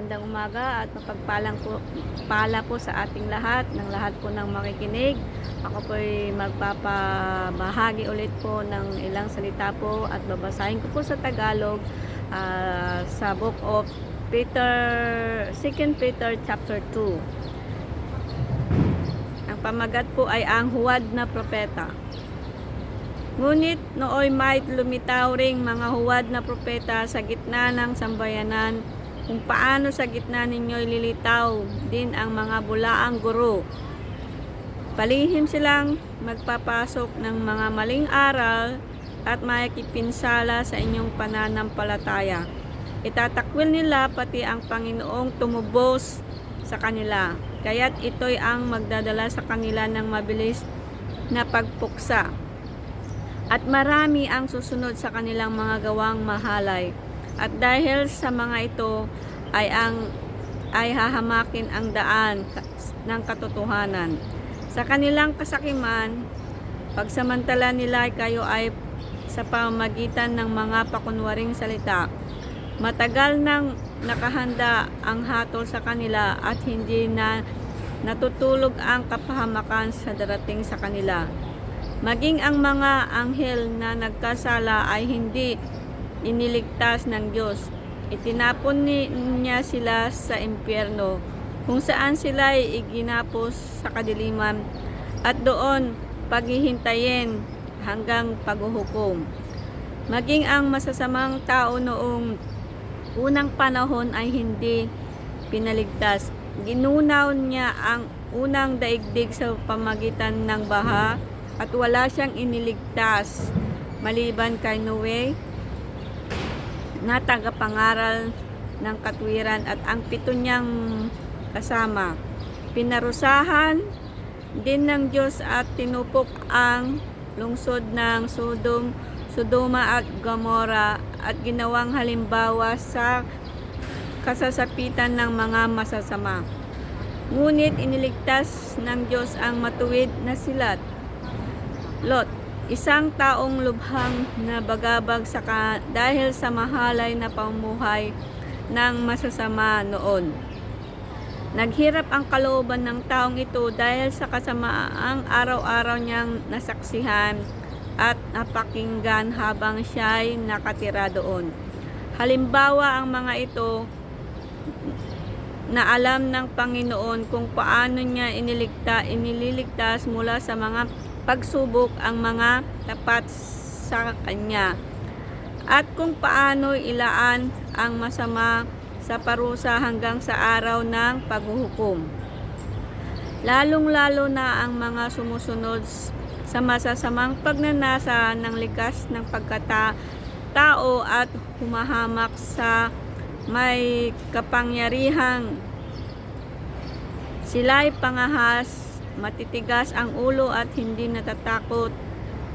magandang umaga at mapagpalang po, pala po sa ating lahat, ng lahat po ng makikinig. Ako po ay magpapabahagi ulit po ng ilang salita po at babasahin ko po sa Tagalog ah, sa book of Peter, 2 Peter chapter 2. Ang pamagat po ay ang huwad na propeta. Ngunit nooy may lumitaw ring mga huwad na propeta sa gitna ng sambayanan kung paano sa gitna ninyo'y lilitaw din ang mga bulaang guro. Palihim silang magpapasok ng mga maling aral at makikipinsala sa inyong pananampalataya. Itatakwil nila pati ang Panginoong tumubos sa kanila. Kaya't ito'y ang magdadala sa kanila ng mabilis na pagpuksa at marami ang susunod sa kanilang mga gawang mahalay. At dahil sa mga ito ay ang ay hahamakin ang daan ng katotohanan. Sa kanilang kasakiman, pagsamantala nila kayo ay sa pamagitan ng mga pakunwaring salita. Matagal nang nakahanda ang hatol sa kanila at hindi na natutulog ang kapahamakan sa darating sa kanila. Maging ang mga anghel na nagkasala ay hindi iniligtas ng Diyos. Itinapon ni- niya sila sa impyerno kung saan sila ay iginapos sa kadiliman at doon paghihintayin hanggang paghuhukom. Maging ang masasamang tao noong unang panahon ay hindi pinaligtas. Ginunaw niya ang unang daigdig sa pamagitan ng baha at wala siyang iniligtas maliban kay Noe na tagapangaral ng katwiran at ang pito niyang kasama. Pinarusahan din ng Diyos at tinupok ang lungsod ng Sodom, Sodoma at Gomora at ginawang halimbawa sa kasasapitan ng mga masasama. Ngunit iniligtas ng Diyos ang matuwid na silat Lot, isang taong lubhang na bagabag sa ka, dahil sa mahalay na pamuhay ng masasama noon. Naghirap ang kalooban ng taong ito dahil sa kasamaang araw-araw niyang nasaksihan at napakinggan habang siya'y nakatira doon. Halimbawa ang mga ito na alam ng Panginoon kung paano niya iniligta, inililigtas mula sa mga pagsubok ang mga tapat sa Kanya at kung paano ilaan ang masama sa parusa hanggang sa araw ng paghuhukom. Lalong-lalo na ang mga sumusunod sa masasamang pagnanasa ng likas ng pagkatao at humahamak sa may kapangyarihang sila'y pangahas, matitigas ang ulo at hindi natatakot,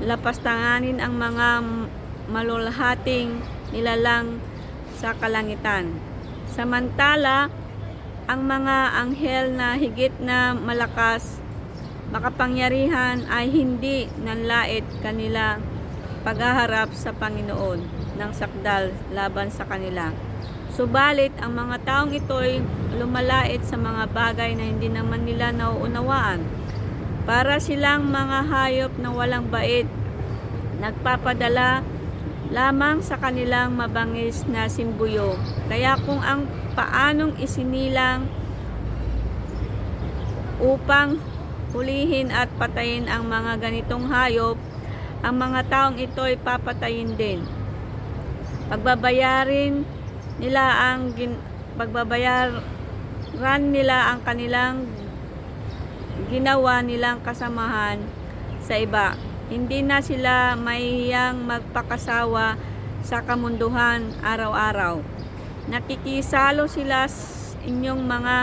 lapastanganin ang mga malulhating nilalang sa kalangitan. Samantala, ang mga anghel na higit na malakas, makapangyarihan ay hindi nanlait kanila paghaharap sa Panginoon ng sakdal laban sa kanila. Subalit, ang mga taong ito'y lumalait sa mga bagay na hindi naman nila nauunawaan. Para silang mga hayop na walang bait, nagpapadala lamang sa kanilang mabangis na simbuyo. Kaya kung ang paanong isinilang upang hulihin at patayin ang mga ganitong hayop, ang mga taong ito'y papatayin din. Pagbabayarin nila ang gin, pagbabayaran nila ang kanilang ginawa nilang kasamahan sa iba. Hindi na sila mahihiyang magpakasawa sa kamunduhan araw-araw. Nakikisalo sila sa inyong mga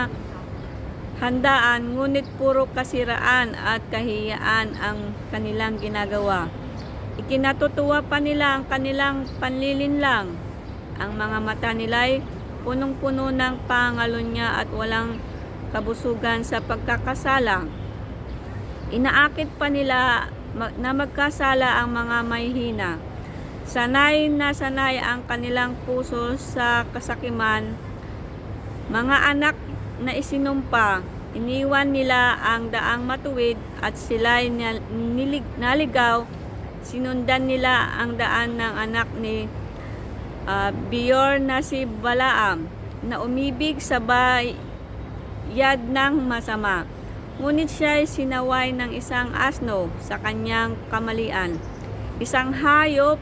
handaan, ngunit puro kasiraan at kahiyaan ang kanilang ginagawa. Ikinatutuwa pa nila ang kanilang panlilinlang. Ang mga mata nila'y punong-puno ng pangalunya at walang kabusugan sa pagkakasala. Inaakit pa nila na magkasala ang mga mahihina. Sanay na sanay ang kanilang puso sa kasakiman Mga anak na isinumpa, iniwan nila ang daang matuwid at sila'y nal- nilig- naligaw. Sinundan nila ang daan ng anak ni ah, Bior na si Balaam na umibig sa bayad ng masama. Ngunit siya ay sinaway ng isang asno sa kanyang kamalian. Isang hayop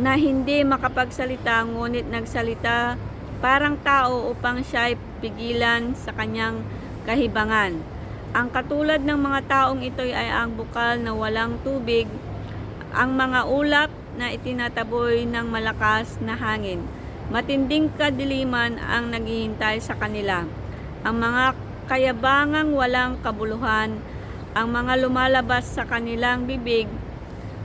na hindi makapagsalita ngunit nagsalita parang tao upang siya ay pigilan sa kanyang kahibangan. Ang katulad ng mga taong ito ay ang bukal na walang tubig, ang mga ulap na itinataboy ng malakas na hangin. Matinding kadiliman ang naghihintay sa kanila. Ang mga kayabangang walang kabuluhan, ang mga lumalabas sa kanilang bibig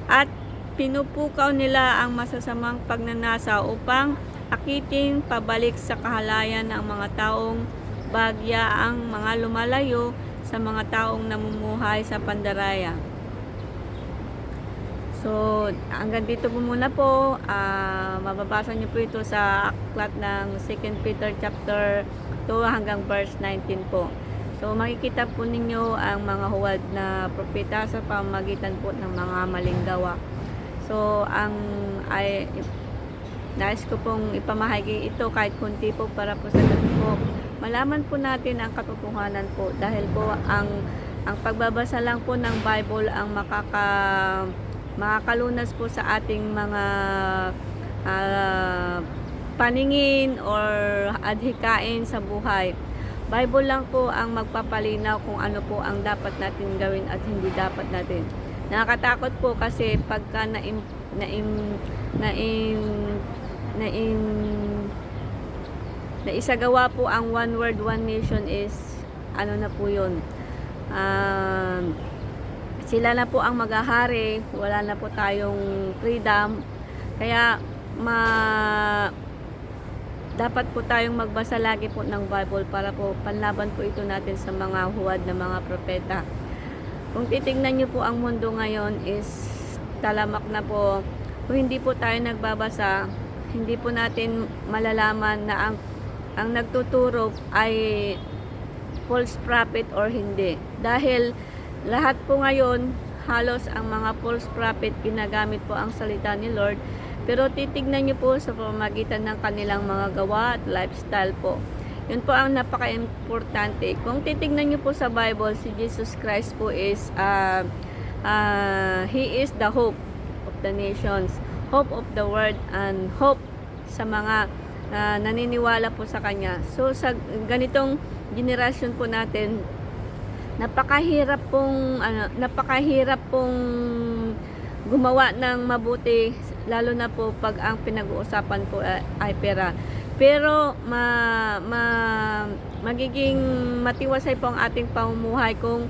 at pinupukaw nila ang masasamang pagnanasa upang akitin pabalik sa kahalayan ng mga taong bagya ang mga lumalayo sa mga taong namumuhay sa pandaraya. So, hanggang dito po muna po. Ah, mababasa niyo po ito sa aklat ng 2 Peter chapter 2 hanggang verse 19 po. So, makikita po ninyo ang mga huwad na propeta sa pamagitan po ng mga maling gawa. So, ang ay nais ko pong ipamahagi ito kahit kunti po para po sa po malaman po natin ang katotohanan po dahil po ang ang pagbabasa lang po ng Bible ang makaka makakalunas po sa ating mga ah, paningin or adhikain sa buhay. Bible lang po ang magpapalinaw kung ano po ang dapat natin gawin at hindi dapat natin. Nakakatakot po kasi pagka naim naim naim naim na isagawa po ang one word one nation is ano na po yun um, sila na po ang maghahari wala na po tayong freedom. Kaya ma dapat po tayong magbasa lagi po ng Bible para po panlaban po ito natin sa mga huwad na mga propeta. Kung titingnan nyo po ang mundo ngayon is talamak na po. Kung hindi po tayo nagbabasa hindi po natin malalaman na ang ang nagtuturo ay false prophet or hindi. Dahil lahat po ngayon, halos ang mga false prophet ginagamit po ang salita ni Lord. Pero titignan niyo po sa pamamagitan ng kanilang mga gawa at lifestyle po. Yun po ang napaka-importante. Kung titignan niyo po sa Bible, si Jesus Christ po is, uh, uh, He is the hope of the nations, hope of the world, and hope sa mga na naniniwala po sa kanya. So sa ganitong generasyon po natin, napakahirap pong ano, napakahirap pong gumawa ng mabuti lalo na po pag ang pinag-uusapan po ay, ay pera. Pero ma, ma, magiging matiwasay po ang ating pamumuhay kung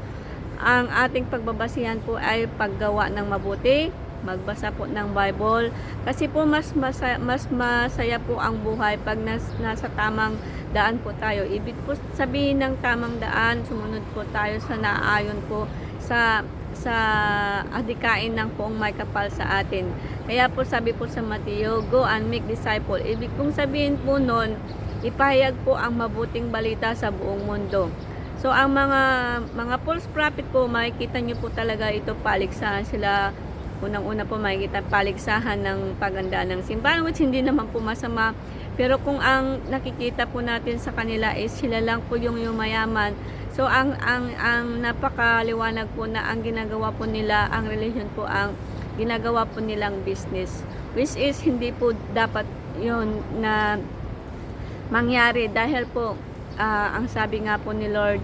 ang ating pagbabasihan po ay paggawa ng mabuti, magbasa po ng Bible kasi po mas masaya, mas masaya po ang buhay pag nas, nasa tamang daan po tayo. Ibig po sabihin ng tamang daan, sumunod po tayo sa naayon po sa sa adikain ng poong may kapal sa atin. Kaya po sabi po sa Mateo, go and make disciple. Ibig pong sabihin po nun, ipahayag po ang mabuting balita sa buong mundo. So ang mga mga false prophet po, makikita nyo po talaga ito paligsahan sila Unang-una po makikita paligsahan ng pagandaan ng simbahan which hindi naman po masama. Pero kung ang nakikita po natin sa kanila is sila lang po yung yumayaman. So ang ang ang napakaliwanag po na ang ginagawa po nila, ang religion po ang ginagawa po nilang business. Which is hindi po dapat yun na mangyari dahil po ah, ang sabi nga po ni Lord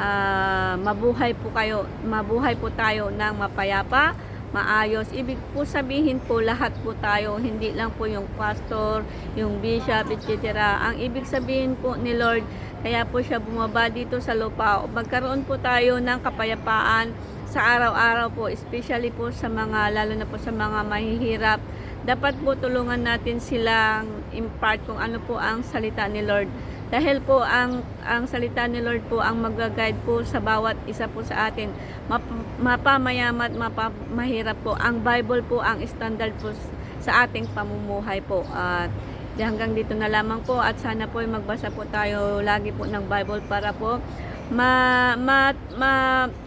ah, mabuhay po kayo mabuhay po tayo ng mapayapa maayos. Ibig po sabihin po lahat po tayo, hindi lang po yung pastor, yung bishop, etc. Ang ibig sabihin po ni Lord, kaya po siya bumaba dito sa lupa. Magkaroon po tayo ng kapayapaan sa araw-araw po, especially po sa mga, lalo na po sa mga mahihirap. Dapat po tulungan natin silang impart kung ano po ang salita ni Lord. Dahil po ang ang salita ni Lord po ang mag-guide po sa bawat isa po sa atin. Map, mapamayamat, mapamahirap po. Ang Bible po ang standard po sa ating pamumuhay po. At hanggang dito na lamang po at sana po magbasa po tayo lagi po ng Bible para po ma, ma, ma,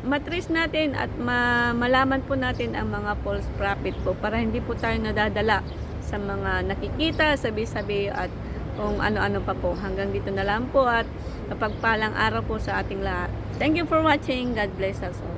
matrace natin at ma, malaman po natin ang mga false prophet po para hindi po tayo nadadala sa mga nakikita, sabi-sabi at kung ano-ano pa po. Hanggang dito na lang po at kapagpalang araw po sa ating lahat. Thank you for watching. God bless us all.